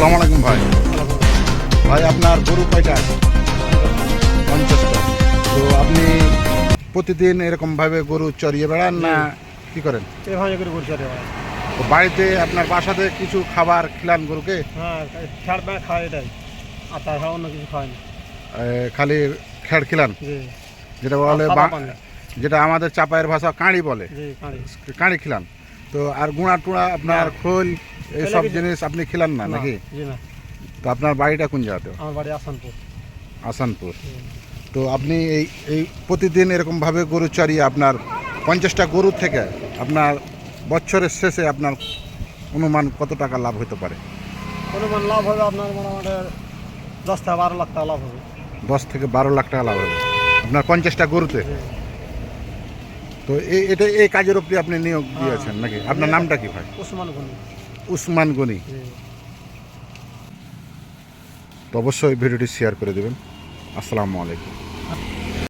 আসসালামু আলাইকুম ভাই। ভাই আপনার গরু কয়টা? আছে পঞ্চাশটা। তো আপনি প্রতিদিন এরকমভাবে গরু চড়িয়ে বেড়ান না কি করেন? এভাবে করে করছে রে ভাই তো বাড়িতে আপনার বাসাতে কিছু খাবার খিলান গরুকে? হ্যাঁ ছাড় পায় খায় এটাই। আর তাছাড়া অন্য কিছু খায় না। খালি খেড় খিলান? যেটা বলে। যেটা আমাদের চাপায়ের ভাষা কাঁড়ি বলে। কাঁড়ি। কাঁড়ি খিলান। তো আর গুঁড়া টুড়া আপনার খোল এইসব কিছু- জিনিস আপনি খিলান না নাকি? তো আপনার বাড়িটা কোন জায়গাতে? আমার বাড়ি আসানপুর। আসানপুর। তো আপনি এই এই প্রতিদিন এরকমভাবে গরু চড়িয়ে আপনার পঞ্চাশটা গরুর থেকে আপনার বছরের শেষে আপনার অনুমান কত টাকা লাভ হতে পারে? অনুমান লাভ হবে আপনার মোটামুটি দশ থেকে বারো লাখ টাকা লাভ হবে। দশ থেকে বারো লাখ টাকা লাভ হবে। আপনার পঞ্চাশটা গরুতে? তো এই এটা এই কাজের উপরে আপনি নিয়োগ দিয়েছেন নাকি? আপনার নামটা কি ভাই? ওসমান গনি। উসমান গনি। তো অবশ্যই ভিডিওটি শেয়ার করে দেবেন। আসসালামু আলাইকুম।